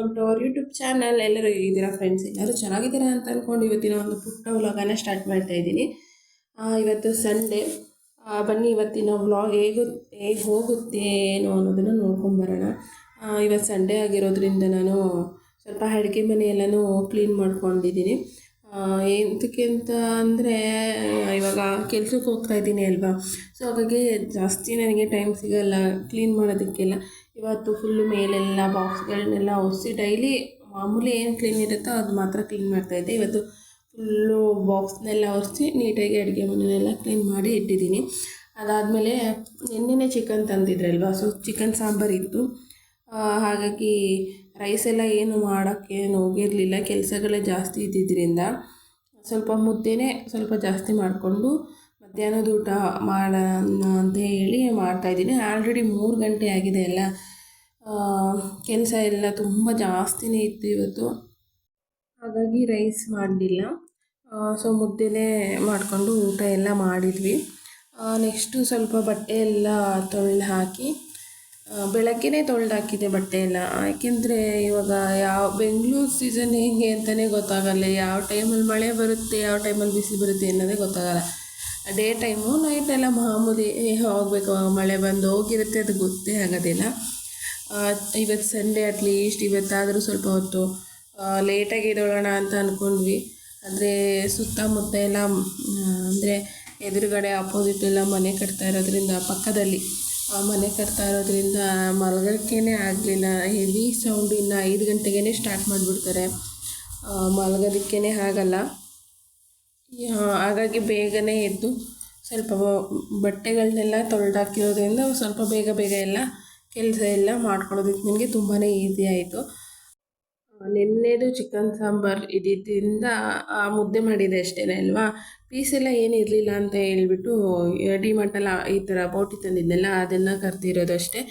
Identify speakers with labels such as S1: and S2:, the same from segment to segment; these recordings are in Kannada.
S1: Welcome to our YouTube channel ಎಲ್ಲರೂ ಹೇಗಿದ್ದೀರಾ ಫ್ರೆಂಡ್ಸ್ ಎಲ್ಲರೂ ಚೆನ್ನಾಗಿದ್ದೀರಾ ಅಂತ ಅಂದ್ಕೊಂಡು ಇವತ್ತಿನ ಒಂದು ಪುಟ್ಟ ವ್ಲಾಗನ್ನು ಸ್ಟಾರ್ಟ್ ಮಾಡ್ತಾ ಇದ್ದೀನಿ. ಇವತ್ತು ಸಂಡೇ ಬನ್ನಿ, ಇವತ್ತಿನ ವ್ಲಾಗ್ ಹೇಗು, ಹೇಗೆ ಹೋಗುತ್ತೆ ಏನು ಅನ್ನೋದನ್ನು ನೋಡ್ಕೊಂಬರೋಣ ಇವತ್ತು ಸಂಡೇ ಆಗಿರೋದ್ರಿಂದ ನಾನು ಸ್ವಲ್ಪ ಅಡುಗೆ ಮನೆ ಎಲ್ಲನೂ ಕ್ಲೀನ್ ಮಾಡ್ಕೊಂಡಿದ್ದೀನಿ. ಎಂತಕ್ಕೆ ಅಂತ ಅಂದರೆ, ಇವಾಗ ಕೆಲ್ಸಕ್ಕೆ ಹೋಗ್ತಾ ಇದ್ದೀನಿ ಅಲ್ವಾ? ಸೊ ಹಾಗಾಗಿ ಜಾಸ್ತಿ ನನಗೆ ಟೈಮ್ ಸಿಗೋಲ್ಲ ಕ್ಲೀನ್ ಮಾಡೋದಕ್ಕೆಲ್ಲ. ಇವತ್ತು ಫುಲ್ಲು ಮೇಲೆಲ್ಲ ಬಾಕ್ಸ್ಗಳನ್ನೆಲ್ಲ ಒರೆಸಿ ಡೈಲಿ ಮಾಮೂಲಿ ಏನು ಕ್ಲೀನ್ ಇರುತ್ತೋ ಅದು ಮಾತ್ರ ಕ್ಲೀನ್ ಮಾಡ್ತಾಯಿದ್ದೆ ಇವತ್ತು ಫುಲ್ಲು ಬಾಕ್ಸ್ನೆಲ್ಲ ಒರೆಸಿ, ನೀಟಾಗಿ ಅಡುಗೆ ಮನೆಯೆಲ್ಲ ಕ್ಲೀನ್ ಮಾಡಿ ಇಟ್ಟಿದ್ದೀನಿ. ಅದಾದಮೇಲೆ ನಿನ್ನೆನೇ ಚಿಕನ್ ತಂದಿದ್ರಲ್ವಾ? ಸೊ ಚಿಕನ್ ಸಾಂಬಾರಿತ್ತು ಹಾಗಾಗಿ ರೈಸ್ ಎಲ್ಲ ಏನು ಮಾಡೋಕ್ಕೇನು ಹೋಗಿರಲಿಲ್ಲ ಕೆಲಸಗಳೇ ಜಾಸ್ತಿ ಇದ್ದಿದ್ದರಿಂದ ಸ್ವಲ್ಪ ಮುದ್ದೆನೇ ಸ್ವಲ್ಪ ಜಾಸ್ತಿ ಮಾಡಿಕೊಂಡು ಮಧ್ಯಾಹ್ನದ ಊಟ ಮಾಡೋಣ ಅಂತ ಹೇಳಿ ಮಾಡ್ತಾಯಿದ್ದೀನಿ ಆಲ್ರೆಡಿ ಮೂರು ಗಂಟೆ ಆಗಿದೆ ಎಲ್ಲ ಕೆಲಸ ಎಲ್ಲ ತುಂಬ ಜಾಸ್ತಿನೇ ಇತ್ತು ಇವತ್ತು. ಹಾಗಾಗಿ ರೈಸ್ ಮಾಡಲಿಲ್ಲ. ಸೊ ಮುದ್ದೆನೇ ಮಾಡಿಕೊಂಡು ಊಟ ಎಲ್ಲ ಮಾಡಿದ್ವಿ. ನೆಕ್ಸ್ಟು ಸ್ವಲ್ಪ ಬಟ್ಟೆ ಎಲ್ಲ ತೊಳೆದು ಹಾಕಿ ಬೆಳಗ್ಗೆನೇ ತೊಳೆದು ಹಾಕಿದೆ ಬಟ್ಟೆ ಎಲ್ಲ ಯಾಕೆಂದರೆ ಇವಾಗ ಯಾವ ಬೆಂಗಳೂರು ಸೀಸನ್ ಹೇಗೆ ಅಂತಲೇ ಗೊತ್ತಾಗಲ್ಲ, ಯಾವ ಟೈಮಲ್ಲಿ ಮಳೆ ಬರುತ್ತೆ, ಯಾವ ಟೈಮಲ್ಲಿ ಬಿಸಿ ಬರುತ್ತೆ ಅನ್ನೋದೇ ಗೊತ್ತಾಗಲ್ಲ. ಡೇ ಟೈಮು ನೈಟ್ ಎಲ್ಲ ಮಾಮೂಲಿ ಹೋಗಬೇಕು ಮಳೆ ಬಂದು ಹೋಗಿರುತ್ತೆ, ಅದು ಗೊತ್ತೇ ಆಗೋದಿಲ್ಲ. ಇವತ್ತು ಸಂಡೇ ಅಟ್ಲೀಸ್ಟ್ ಇವತ್ತಾದರೂ ಸ್ವಲ್ಪ ಹೊತ್ತು ಲೇಟಾಗಿ ಇದೊಳೋಣ ಅಂತ ಅಂದ್ಕೊಂಡ್ವಿ ಅಂದರೆ ಸುತ್ತಮುತ್ತ ಎಲ್ಲ ಅಂದರೆ ಎದುರುಗಡೆ ಅಪೋಸಿಟ್ ಎಲ್ಲ ಮನೆ ಕಟ್ತಾ ಇರೋದ್ರಿಂದ ಪಕ್ಕದಲ್ಲಿ. ಮನೆ ಕಟ್ತಾ ಇರೋದ್ರಿಂದ ಮಲಗೋಕ್ಕೇ ಆಗಲಿಲ್ಲ. ಹೆವಿ ಸೌಂಡ್ ಇನ್ನು ಐದು ಗಂಟೆಗೇ ಸ್ಟಾರ್ಟ್ ಮಾಡಿಬಿಡ್ತಾರೆ. ಮಲಗೋದಕ್ಕೇ ಆಗಲ್ಲ. ಹಾಗಾಗಿ ಬೇಗನೆ ಎದ್ದು ಸ್ವಲ್ಪ ಬಟ್ಟೆಗಳನ್ನೆಲ್ಲ ತೊಳೆದಾಕಿರೋದ್ರಿಂದ ಸ್ವಲ್ಪ ಬೇಗ ಬೇಗ ಎಲ್ಲ ಕೆಲಸ ಎಲ್ಲ ಮಾಡ್ಕೊಳ್ಳೋದಕ್ಕೆ ನನಗೆ ತುಂಬಾ ಈಸಿ ಆಯಿತು. ನಿನ್ನೆದು ಚಿಕನ್ ಸಾಂಬಾರು ಇದ್ದಿದ್ದರಿಂದ ಮುದ್ದೆ ಮಾಡಿದೆ ಅಷ್ಟೇ ಅಲ್ವಾ? ಪೀಸ್ ಎಲ್ಲ ಏನು ಇರಲಿಲ್ಲ ಅಂತ ಹೇಳ್ಬಿಟ್ಟು ಡಿಮಾರ್ಟಲ್ಲಿ ಈ ಥರ ಬೋಟಿ ತಂದಿದ್ದೆಲ್ಲ ಅದನ್ನು ಕರ್ತಿರೋದು ಅಷ್ಟೇ.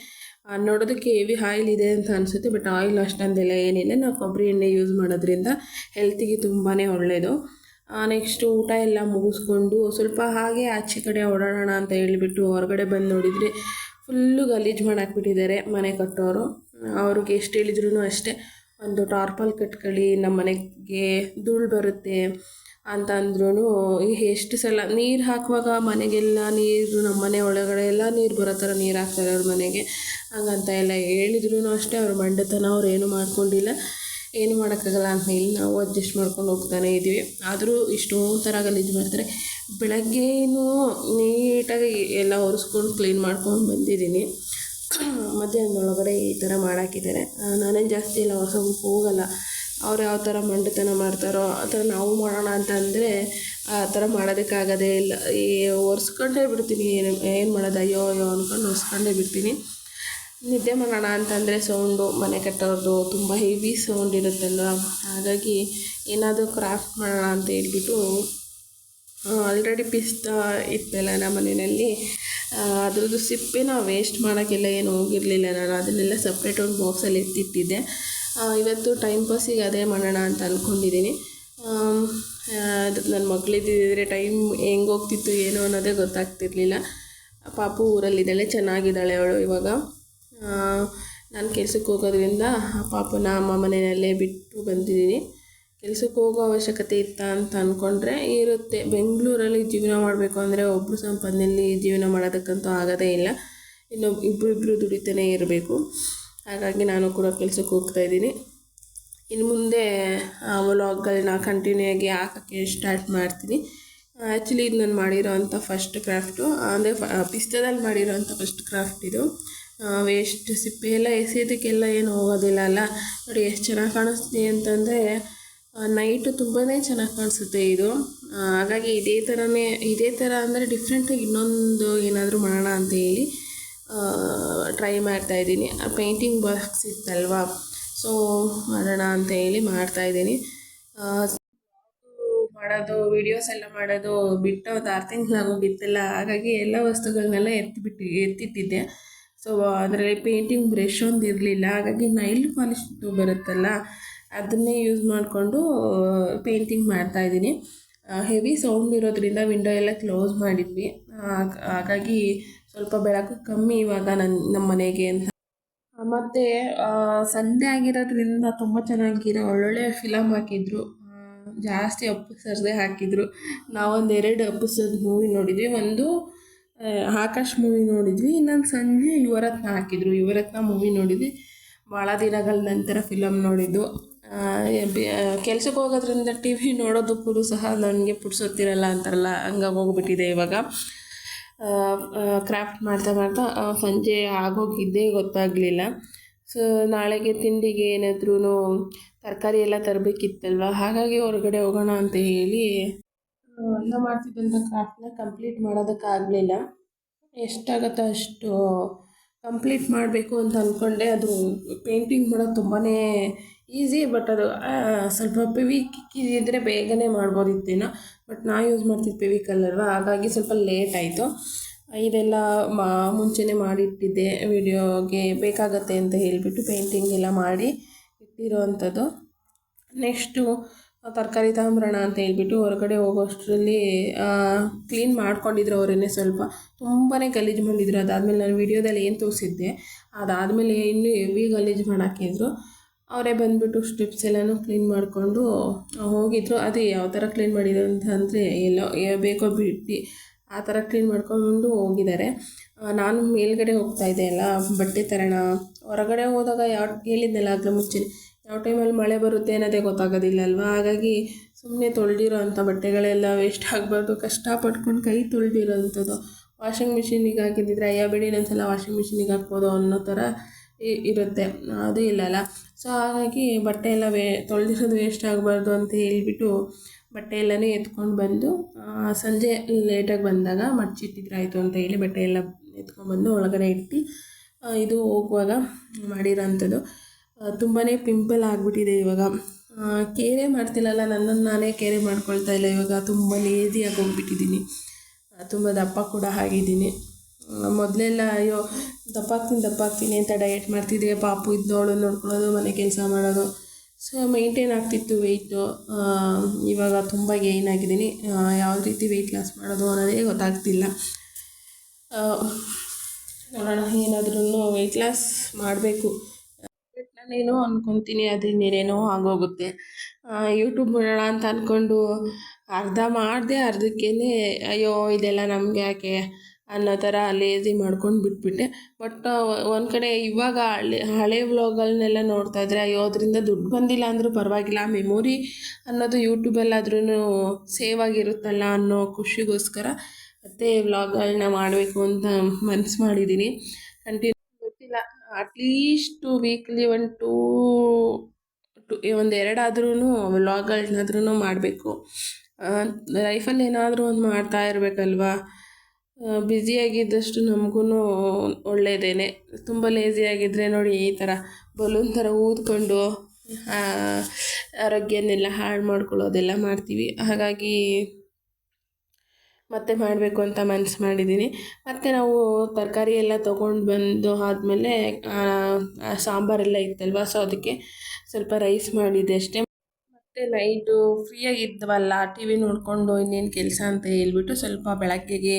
S1: ನೋಡೋದಕ್ಕೆ ಹೆವಿ ಆಯಿಲ್ ಇದೆ ಅಂತ ಅನಿಸುತ್ತೆ ಬಟ್ ಆಯಿಲ್ ಅಷ್ಟೊಂದೆಲ್ಲ ಏನಿಲ್ಲ. ನಾವು ಕೊಬ್ಬರಿ ಎಣ್ಣೆ ಯೂಸ್ ಮಾಡೋದ್ರಿಂದ ಹೆಲ್ತಿಗೆ ತುಂಬಾ ಒಳ್ಳೆಯದು ನೆಕ್ಸ್ಟ್ ಊಟ ಎಲ್ಲ ಮುಗಿಸ್ಕೊಂಡು ಸ್ವಲ್ಪ ಹಾಗೆ ಆಚೆ ಕಡೆ ಓಡಾಡೋಣ ಅಂತ ಹೇಳಿಬಿಟ್ಟು ಹೊರಗಡೆ ಬಂದು ನೋಡಿದರೆ ಫುಲ್ಲು ಗಲೀಜು ಮಾಡಾಕ್ಬಿಟ್ಟಿದ್ದಾರೆ ಮನೆ ಕಟ್ಟೋರು. ಅವ್ರಿಗೆ ಎಷ್ಟು ಹೇಳಿದ್ರು ಅಷ್ಟೇ. ಒಂದು ಟಾರ್ಪಲ್ ಕಟ್ಕೊಳ್ಳಿ, ನಮ್ಮ ಮನೆಗೆ ಧೂಳು ಬರುತ್ತೆ ಅಂತ ಅಂದ್ರೂ ಎಷ್ಟು ಸಲ ನೀರು ಹಾಕುವಾಗ ಮನೆಗೆಲ್ಲ ನೀರು, ನಮ್ಮ ಮನೆ ಒಳಗಡೆ ಎಲ್ಲ ನೀರು ಬರೋ ಥರ ನೀರು ಹಾಕ್ತಾರೆ ಅವ್ರ ಮನೆಗೆ. ಹಂಗಂತ ಎಲ್ಲ ಹೇಳಿದ್ರು ಅಷ್ಟೇ, ಅವ್ರ ಮಂಡತನ ಅವ್ರು ಏನು ಮಾಡ್ಕೊಂಡಿಲ್ಲ. ಏನು ಮಾಡೋಕ್ಕಾಗಲ್ಲ ಅಂತ ಹೇಳಿ ನಾವು ಅಡ್ಜಸ್ಟ್ ಮಾಡ್ಕೊಂಡು ಹೋಗ್ತಾನೆ ಇದ್ದೀವಿ. ಆದರೂ ಇಷ್ಟೋ ಥರ ಗಲೀಜು ಮಾಡ್ತಾರೆ. ಬೆಳಗ್ಗೆನೂ ನೀಟಾಗಿ ಎಲ್ಲ ಒರೆಸ್ಕೊಂಡು ಕ್ಲೀನ್ ಮಾಡ್ಕೊಂಡು ಬಂದಿದ್ದೀನಿ. ಮಧ್ಯಾಹ್ನದೊಳಗಡೆ ಈ ಥರ ಮಾಡಾಕಿದ್ದಾರೆ. ನಾನೇನು ಜಾಸ್ತಿ ಇಲ್ಲ ಹೊಸಕ್ಕೆ ಹೋಗಲ್ಲ. ಅವ್ರು ಯಾವ ಥರ ಮಂಡತನ ಮಾಡ್ತಾರೋ ಆ ಥರ ನಾವು ಮಾಡೋಣ ಅಂತ ಅಂದರೆ ಆ ಥರ ಮಾಡೋದಕ್ಕಾಗೋದೇ ಇಲ್ಲ. ಈ ಒರೆಸ್ಕೊಂಡೇ ಬಿಡ್ತೀನಿ, ಏನು ಏನು ಮಾಡೋದು, ಅಯ್ಯೋ ಅಯ್ಯೋ ಅಂದ್ಕೊಂಡು ಒರೆಸ್ಕೊಂಡೇ ಬಿಡ್ತೀನಿ. ನಿದ್ದೆ ಮಾಡೋಣ ಅಂತಂದರೆ ಸೌಂಡು, ಮನೆ ಕಟ್ಟೋರ್ದು ತುಂಬ ಹೆವಿ ಸೌಂಡ್ ಇರುತ್ತಲ್ವ? ಹಾಗಾಗಿ ಏನಾದರೂ ಕ್ರಾಫ್ಟ್ ಮಾಡೋಣ ಅಂತ ಹೇಳ್ಬಿಟ್ಟು ಆಲ್ರೆಡಿ ಪಿಸ್ತಾ ಇತ್ತಲ್ಲ ನಮ್ಮ ಮನೆಯಲ್ಲಿ. ಅದ್ರದ್ದು ಸಿಪ್ಪೆನ ವೇಸ್ಟ್ ಮಾಡೋಕ್ಕೆಲ್ಲ ಏನು ಹೋಗಿರಲಿಲ್ಲ. ನಾನು ಅದನ್ನೆಲ್ಲ ಸಪ್ರೇಟ್ ಒಂದು ಬಾಕ್ಸಲ್ಲಿ ಎತ್ತಿಟ್ಟಿದ್ದೆ ಇವತ್ತು ಟೈಮ್ ಪಾಸಿಗೆ ಅದೇ ಮಾಡೋಣ ಅಂತ ಅಂದ್ಕೊಂಡಿದ್ದೀನಿ ನನ್ನ ಮಗಳಿದ್ದಿದ್ರೆ ಟೈಮ್ ಹೆಂಗೆ ಹೋಗ್ತಿತ್ತು ಏನು ಅನ್ನೋದೇ ಗೊತ್ತಾಗ್ತಿರ್ಲಿಲ್ಲ. ಪಾಪು ಊರಲ್ಲಿದ್ದಾಳೆ, ಚೆನ್ನಾಗಿದ್ದಾಳೆ ಅವಳು ಇವಾಗ. ನಾನು ಕೆಲಸಕ್ಕೆ ಹೋಗೋದ್ರಿಂದ ಪಾಪು ಪಾಪನ ಅಮ್ಮ ಮನೆಯಲ್ಲೇ ಬಿಟ್ಟು ಬಂದಿದ್ದೀನಿ. ಕೆಲ್ಸಕ್ಕೆ ಹೋಗೋ ಅವಶ್ಯಕತೆ ಇತ್ತಾ ಅಂತ ಅಂದ್ಕೊಂಡ್ರೆ ಇರುತ್ತೆ. ಬೆಂಗಳೂರಲ್ಲಿ ಜೀವನ ಮಾಡಬೇಕು ಅಂದರೆ ಒಬ್ಬರು ಸಂಪಾದನೆಯಲ್ಲಿ ಜೀವನ ಮಾಡೋದಕ್ಕಂತೂ ಆಗೋದೇ ಇಲ್ಲ. ಇನ್ನೊಬ್ ಇಬ್ಬರು ಇಬ್ಬರು ದುಡಿತಾನೇ ಇರಬೇಕು. ಹಾಗಾಗಿ ನಾನು ಕೂಡ ಕೆಲ್ಸಕ್ಕೆ ಹೋಗ್ತಾ ಇದ್ದೀನಿ. ಇನ್ನು ಮುಂದೆ ವ್ಲಾಗ್ಗಳನ್ನ ಕಂಟಿನ್ಯೂ ಆಗಿ ಹಾಕೋಕ್ಕೆ ಸ್ಟಾರ್ಟ್ ಮಾಡ್ತೀನಿ. ಆ್ಯಕ್ಚುಲಿ ಇದು ನಾನು ಮಾಡಿರೋ ಅಂಥ ಫಸ್ಟ್ ಕ್ರಾಫ್ಟು ಅಂದರೆ ಪಿಸ್ತದಲ್ಲಿ ಮಾಡಿರೋ ಅಂಥ ಫಸ್ಟ್ ಕ್ರಾಫ್ಟ್ ಇದು. ವೇಸ್ಟ್ ಸಿಪ್ಪೆ ಎಲ್ಲ ಎಸೆಯೋದಕ್ಕೆಲ್ಲ ಏನು ಹೋಗೋದಿಲ್ಲ ಅಲ್ಲ. ನೋಡಿ, ಎಷ್ಟು ಚೆನ್ನಾಗಿ ಕಾಣಿಸ್ತಿದೆ ಅಂತಂದರೆ ನೈಟು ತುಂಬಾ ಚೆನ್ನಾಗಿ ಕಾಣಿಸುತ್ತೆ ಇದು. ಹಾಗಾಗಿ ಇದೇ ಥರನೇ ಇದೇ ಥರ ಅಂದರೆ ಡಿಫ್ರೆಂಟಾಗಿ ಇನ್ನೊಂದು ಏನಾದರೂ ಮಾಡೋಣ ಅಂತ ಹೇಳಿ ಟ್ರೈ ಮಾಡ್ತಾಯಿದ್ದೀನಿ ಪೇಂಟಿಂಗ್ ಬಾಕ್ಸ್ ಇತ್ತಲ್ವಾ? ಸೊ ಮಾಡೋಣ ಅಂತ ಹೇಳಿ ಮಾಡ್ತಾಯಿದ್ದೀನಿ ಮಾಡೋದು ವಿಡಿಯೋಸ್ ಎಲ್ಲ ಮಾಡೋದು ಬಿಟ್ಟು ಅದು ಆರು ತಿಂಗಳಾಗೋಗಿತ್ತಲ್ಲ ಹಾಗಾಗಿ ಎಲ್ಲ ವಸ್ತುಗಳನ್ನೆಲ್ಲ ಎತ್ತಿಬಿಟ್ಟು ಎತ್ತಿಟ್ಟಿದ್ದೆ. ಸೊ ಅದರಲ್ಲಿ ಪೇಂಟಿಂಗ್ ಬ್ರಷ್ ಒಂದು ಇರಲಿಲ್ಲ. ಹಾಗಾಗಿ ನೈಲ್ ಪಾಲಿಶ್ ಬರುತ್ತಲ್ಲ ಅದನ್ನೇ ಯೂಸ್ ಮಾಡಿಕೊಂಡು ಪೇಂಟಿಂಗ್ ಮಾಡ್ತಾಯಿದ್ದೀನಿ ಹೆವಿ ಸೌಂಡ್ ಇರೋದ್ರಿಂದ ವಿಂಡೋ ಎಲ್ಲ ಕ್ಲೋಸ್ ಮಾಡಿದ್ವಿ. ಹಾಗ್- ಹಾಗಾಗಿ ಸ್ವಲ್ಪ ಬೆಳಕು ಕಮ್ಮಿ ಇವಾಗ ನನ್ನ ನಮ್ಮ ಮನೆಗೆ ಅಂತ. ಮತ್ತು ಸಂಡೆ ಆಗಿರೋದ್ರಿಂದ ತುಂಬ ಚೆನ್ನಾಗಿರೋ ಒಳ್ಳೊಳ್ಳೆ ಫಿಲಮ್ ಹಾಕಿದ್ರು. ಜಾಸ್ತಿ ಜಾಸ್ತಿ ಸರ್ದೇ ಹಾಕಿದ್ರು. ನಾವೊಂದು ಎರಡು ಎಪಿಸೋಡ್ ಮೂವಿ ನೋಡಿದ್ವಿ. ಒಂದು ಆಕಾಶ್ ಮೂವಿ ನೋಡಿದ್ವಿ. ಇನ್ನೊಂದು ಸಂಜೆ ಯುವರತ್ನ ಹಾಕಿದ್ರು. ಯುವರತ್ನ ಮೂವಿ ನೋಡಿದ್ವಿ. ಭಾಳ ದಿನಗಳ ನಂತರ ಫಿಲಮ್ ನೋಡಿದ್ದು. ಕೆಲ್ಸಕ್ಕೆ ಹೋಗೋದ್ರಿಂದ ಟಿ ವಿ ನೋಡೋದಕ್ಕೂ ಸಹ ನನಗೆ ಪುಟ್ಸೋತಿರಲ್ಲ ಅಂತಾರಲ್ಲ, ಹಂಗಾಗಿ ಹೋಗ್ಬಿಟ್ಟಿದೆ ಇವಾಗ. ಕ್ರಾಫ್ಟ್ ಮಾಡ್ತಾ ಮಾಡ್ತಾ ಸಂಜೆ ಆಗೋಗಿದ್ದೇ ಗೊತ್ತಾಗಲಿಲ್ಲ. ಸೊ ನಾಳೆಗೆ ತಿಂಡಿಗೆ ಏನಾದ್ರೂ ತರಕಾರಿ ಎಲ್ಲ ತರಬೇಕಿತ್ತಲ್ವ? ಹಾಗಾಗಿ ಹೊರಗಡೆ ಹೋಗೋಣ ಅಂತ ಹೇಳಿ ಅನ್ನ ಮಾಡ್ತಿದ್ದಂಥ ಕ್ರಾಫ್ಟ್ನ ಕಂಪ್ಲೀಟ್ ಮಾಡೋದಕ್ಕಾಗಲಿಲ್ಲ. ಎಷ್ಟಾಗುತ್ತೋ ಅಷ್ಟು ಕಂಪ್ಲೀಟ್ ಮಾಡಬೇಕು ಅಂತ ಅಂದ್ಕೊಂಡೆ ಅದು ಪೇಂಟಿಂಗ್ ಮಾಡೋದು ತುಂಬಾ ಈಸಿ, ಬಟ್ ಅದು ಸ್ವಲ್ಪ ಪೆವಿಕ್ ಇದ್ದರೆ ಬೇಗನೆ ಮಾಡ್ಬೋದಿತ್ತೇನೋ, ಬಟ್ ನಾ ಯೂಸ್ ಮಾಡ್ತಿದ್ದು ಕಲರ್ ಹಾಗಾಗಿ ಸ್ವಲ್ಪ ಲೇಟ್ ಆಯಿತು. ಇದೆಲ್ಲ ಮಾ, ಮುಂಚೆನೇ ಮಾಡಿಟ್ಟಿದ್ದೆ ವಿಡಿಯೋಗೆ ಬೇಕಾಗತ್ತೆ ಅಂತ ಹೇಳಿಬಿಟ್ಟು ಪೇಂಟಿಂಗ್ ಎಲ್ಲ ಮಾಡಿ ಇಟ್ಟಿರೋ ಅಂಥದ್ದು ನೆಕ್ಸ್ಟು, ತರಕಾರಿ ತಗೊಂಬರೋಣ ಅಂತ ಹೇಳ್ಬಿಟ್ಟು ಹೊರಗಡೆ ಹೋಗೋಷ್ಟರಲ್ಲಿ ಕ್ಲೀನ್ ಮಾಡ್ಕೊಂಡಿದ್ರು ಅವರೇ ಸ್ವಲ್ಪ. ತುಂಬಾ ಗಲೀಜು ಮಾಡಿದ್ರು, ಅದಾದಮೇಲೆ ನಾನು ವೀಡಿಯೋದಲ್ಲಿ ಏನು ತೋರಿಸಿದ್ದೆ, ಅದಾದಮೇಲೆ ಇನ್ನೂ ಹೆವಿ ಗಲೀಜು ಮಾಡಾಕಿದ್ರು. ಅವರೇ ಬಂದುಬಿಟ್ಟು ಸ್ಟ್ರಿಪ್ಸ್ ಎಲ್ಲನೂ ಕ್ಲೀನ್ ಮಾಡಿಕೊಂಡು ಹೋಗಿದ್ರು. ಅದು ಯಾವ ಥರ ಕ್ಲೀನ್ ಮಾಡಿದ್ರು ಅಂತ ಅಂದರೆ, ಎಲ್ಲೋ ಬೇಕೋ ಬಿಟ್ಟು ಆ ಥರ ಕ್ಲೀನ್ ಮಾಡ್ಕೊಂಡು ಹೋಗಿದ್ದಾರೆ. ನಾನು ಮೇಲ್ಗಡೆ ಹೋಗ್ತಾ ಇದ್ದೆ ಅಲ್ಲ, ಬಟ್ಟೆ ತರೋಣ. ಹೊರಗಡೆ ಹೋದಾಗ ಯಾವ, ಹೇಳಿದ್ನಲ್ಲ ಆಗಲೇ ಮುಂಚೆ ಯಾವ ಟೈಮಲ್ಲಿ ಮಳೆ ಬರುತ್ತೆ ಅನ್ನೋದೇ ಗೊತ್ತಾಗೋದಿಲ್ಲ ಅಲ್ವಾ ಹಾಗಾಗಿ ಸುಮ್ಮನೆ ತೊಳೆದಿರೋ ಅಂಥ ಬಟ್ಟೆಗಳೆಲ್ಲ ವೇಸ್ಟ್ ಆಗಬಾರ್ದು. ಕಷ್ಟಪಟ್ಕೊಂಡು ಕೈ ತೊಳೆದಿರೋ ಅಂಥದ್ದು ವಾಷಿಂಗ್ ಮಿಷಿನಿಗೆ ಹಾಕಿದ್ದಿದ್ರೆ, ಅಯ್ಯ, ಬಿಡಿ ಇನ್ನೊಂದ್ಸಲ ವಾಷಿಂಗ್ ಮಿಷಿನಿಗೆ ಹಾಕ್ಬೋದು ಅನ್ನೋ ಥರ ಇರುತ್ತೆ. ಅದು ಇಲ್ಲಲ್ಲ. ಸೊ ಹಾಗಾಗಿ ಬಟ್ಟೆ ಎಲ್ಲ ವೇ, ತೊಳೆದಿರೋದು ವೇಸ್ಟ್ ಆಗಬಾರ್ದು ಅಂತ ಹೇಳಿಬಿಟ್ಟು ಬಟ್ಟೆ ಎಲ್ಲನೂ ಎತ್ಕೊಂಡು ಬಂದು ಸಂಜೆ ಲೇಟಾಗಿ ಬಂದಾಗ ಮಡ್ಚಿಟ್ಟಿದ್ರಾಯ್ತು ಅಂತ ಹೇಳಿ ಬಟ್ಟೆ ಎಲ್ಲ ಎತ್ಕೊಂಡ್ಬಂದು ಒಳಗಡೆ ಇಟ್ಟು ಇದು ಹೋಗುವಾಗ ಮಾಡಿರೋಂಥದ್ದು. ತುಂಬಾ ಪಿಂಪಲ್ ಆಗಿಬಿಟ್ಟಿದೆ ಇವಾಗ. ಕೇರೆ ಮಾಡ್ತಿಲ್ಲಲ್ಲ, ನನ್ನನ್ನು ನಾನೇ ಕೇರೆ ಮಾಡ್ಕೊಳ್ತಾ ಇಲ್ಲ. ಇವಾಗ ತುಂಬ ಲೇಜಿಯಾಗಿ ಹೋಗ್ಬಿಟ್ಟಿದ್ದೀನಿ. ತುಂಬ ದಪ್ಪ ಕೂಡ ಆಗಿದ್ದೀನಿ. ಮೊದಲೆಲ್ಲ, ಅಯ್ಯೋ ದಪ್ಪಾಗ್ತೀನಿ ದಪ್ಪಾಗ್ತೀನಿ ದಪ್ಪ ಅಂತ ಡಯಟ್ ಮಾಡ್ತಿದ್ದೆ? ಪಾಪು ಇದ್ದವಳು ನೋಡ್ಕೊಳ್ಳೋದು, ಮನೆ ಕೆಲಸ ಮಾಡೋದು. ಸೊ ಮೈಂಟೈನ್ ಆಗ್ತಿತ್ತು ವೆಯ್ಟು ಇವಾಗ ತುಂಬ ಗೇಯ್ನ್ ಆಗಿದ್ದೀನಿ. ಯಾವ ರೀತಿ ವೆಯ್ಟ್ ಲಾಸ್ ಮಾಡೋದು ಅನ್ನೋದೇ ಗೊತ್ತಾಗ್ತಿಲ್ಲ. ನೋಡೋಣ ಏನಾದ್ರೂ ವೆಯ್ಟ್ ಲಾಸ್ ಮಾಡಬೇಕು. ನಾನೇನೋ ಅಂದ್ಕೊತೀನಿ ಅದು ಇನ್ನೇನೇನೋ ಆಗೋಗುತ್ತೆ. ಯೂಟ್ಯೂಬ್ ಮಾಡೋಣ ಅಂತ ಅಂದ್ಕೊಂಡು ಅರ್ಧ ಮಾಡಿದೆ ಅರ್ಧಕ್ಕೇ ಅಯ್ಯೋ, ಇದೆಲ್ಲ ನಮಗೆ ಯಾಕೆ ಅನ್ನೋ ಥರ ಲೇಸಿ ಮಾಡ್ಕೊಂಡು ಬಿಟ್ಬಿಟ್ಟೆ. ಬಟ್ ಒಂದು ಕಡೆ ಇವಾಗ ಹಳೆ ಹಳೆ ವ್ಲಾಗಲ್ನೆಲ್ಲ ನೋಡ್ತಾ ಇದ್ರೆ, ಅಯ್ಯೋ, ಅದರಿಂದ ದುಡ್ಡು ಬಂದಿಲ್ಲ ಅಂದರೂ ಪರವಾಗಿಲ್ಲ ಮೆಮೊರಿ ಅನ್ನೋದು ಯೂಟ್ಯೂಬಲ್ಲಾದ್ರೂ ಸೇವ್ ಆಗಿರುತ್ತಲ್ಲ ಅನ್ನೋ ಖುಷಿಗೋಸ್ಕರ ಮತ್ತೆ ವ್ಲಾಗ್ಗಳನ್ನ ಮಾಡಬೇಕು ಅಂತ ಮನಸ್ಸು ಮಾಡಿದ್ದೀನಿ ಕಂಟಿನ್ಯೂ ಗೊತ್ತಿಲ್ಲ at least weekly one two to ಒಂದು ಎರಡಾದ್ರೂ ವ್ಲಾಗ್ಗಳನ್ನಾದ್ರೂ ಮಾಡಬೇಕು. ಲೈಫಲ್ಲಿ ಏನಾದರೂ ಒಂದು ಮಾಡ್ತಾ ಇರಬೇಕಲ್ವಾ? ಬ್ಯುಸಿಯಾಗಿದ್ದಷ್ಟು ನಮಗೂ ಒಳ್ಳೆಯದೇನೆ ತುಂಬ ಲೇಸಿಯಾಗಿದ್ದರೆ ನೋಡಿ ಈ ಥರ ಬಲೂನ್ ಥರ ಊದ್ಕೊಂಡು ಆರೋಗ್ಯನೆಲ್ಲ ಹಾಳು ಮಾಡ್ಕೊಳ್ಳೋದೆಲ್ಲ ಮಾಡ್ತೀವಿ. ಹಾಗಾಗಿ ಮತ್ತೆ ಮಾಡಬೇಕು ಅಂತ ಮನಸ್ಸು ಮಾಡಿದ್ದೀನಿ ಮತ್ತು ನಾವು ತರಕಾರಿ ಎಲ್ಲ ತೊಗೊಂಡು ಬಂದು ಆದಮೇಲೆ ಸಾಂಬಾರೆಲ್ಲ ಇತ್ತಲ್ವ, ಸೊ ಅದಕ್ಕೆ ಸ್ವಲ್ಪ ರೈಸ್ ಮಾಡಿದ್ದೆ ಅಷ್ಟೇ. ಮತ್ತು ನೈಟು ಫ್ರೀಯಾಗಿದ್ವಲ್ಲ ಟಿ ವಿ ನೋಡಿಕೊಂಡು ಇನ್ನೇನು ಕೆಲಸ ಅಂತ ಹೇಳ್ಬಿಟ್ಟು ಸ್ವಲ್ಪ ಬೆಳಗ್ಗೆಗೆ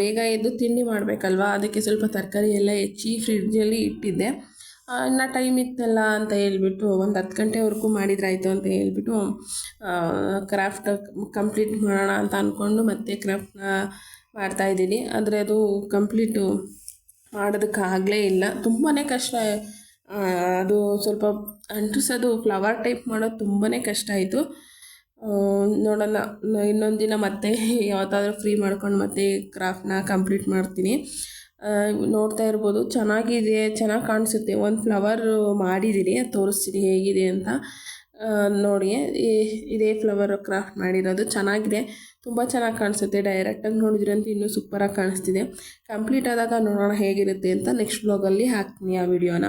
S1: ಬೇಗ ಎದ್ದು ತಿಂಡಿ ಮಾಡಬೇಕಲ್ವಾ? ಅದಕ್ಕೆ ಸ್ವಲ್ಪ ತರಕಾರಿ ಎಲ್ಲ ಹೆಚ್ಚಿ ಫ್ರಿಡ್ಜಲ್ಲಿ ಇಟ್ಟಿದ್ದೆ. ಇನ್ನು ಟೈಮ್ ಇತ್ತಲ್ಲ ಅಂತ ಹೇಳ್ಬಿಟ್ಟು ಒಂದು ಹತ್ತು ಗಂಟೆವರೆಗೂ ಮಾಡಿದ್ರಾಯಿತು ಅಂತ ಹೇಳ್ಬಿಟ್ಟು ಕ್ರಾಫ್ಟ್ ಕಂಪ್ಲೀಟ್ ಮಾಡೋಣ ಅಂತ ಅಂದ್ಕೊಂಡು ಮತ್ತೆ ಕ್ರಾಫ್ಟ್ನ ಮಾಡ್ತಾಯಿದ್ದೀನಿ ಆದರೆ ಅದು ಕಂಪ್ಲೀಟು ಮಾಡೋದಕ್ಕಾಗಲೇ ಇಲ್ಲ. ತುಂಬಾ ಕಷ್ಟ ಅದು ಸ್ವಲ್ಪ ಅಂಟಿಸೋದು ಫ್ಲವರ್ ಟೈಪ್ ಮಾಡೋದು ತುಂಬಾ ಕಷ್ಟ ಆಯಿತು. ನೋಡೋಣ ಇನ್ನೊಂದು ದಿನ ಮತ್ತೆ ಯಾವತ್ತಾದ್ರೂ ಫ್ರೀ ಮಾಡ್ಕೊಂಡು ಮತ್ತೆ ಕ್ರಾಫ್ಟ್ನ ಕಂಪ್ಲೀಟ್ ಮಾಡ್ತೀನಿ. ನೋಡ್ತಾ ಇರ್ಬೋದು, ಚೆನ್ನಾಗಿದೆ, ಚೆನ್ನಾಗಿ ಕಾಣಿಸುತ್ತೆ. ಒಂದು ಫ್ಲವರ್ ಮಾಡಿದ್ದೀನಿ ತೋರಿಸ್ತೀನಿ ಹೇಗಿದೆ ಅಂತ. ನೋಡಿ ಇದೇ ಫ್ಲವರ್ ಕ್ರಾಫ್ಟ್ ಮಾಡಿರೋದು, ಚೆನ್ನಾಗಿದೆ. ತುಂಬ ಚೆನ್ನಾಗಿ ಕಾಣಿಸುತ್ತೆ ಡೈರೆಕ್ಟಾಗಿ ನೋಡಿದ್ರೆ ಅಂತ ಇನ್ನೂ ಸೂಪರಾಗಿ ಕಾಣಿಸ್ತಿದೆ. ಕಂಪ್ಲೀಟ್ ಆದಾಗ ನೋಡೋಣ ಹೇಗಿರುತ್ತೆ ಅಂತ ನೆಕ್ಸ್ಟ್ ಬ್ಲಾಗಲ್ಲಿ ಹಾಕ್ತೀನಿ ಆ ವಿಡಿಯೋನ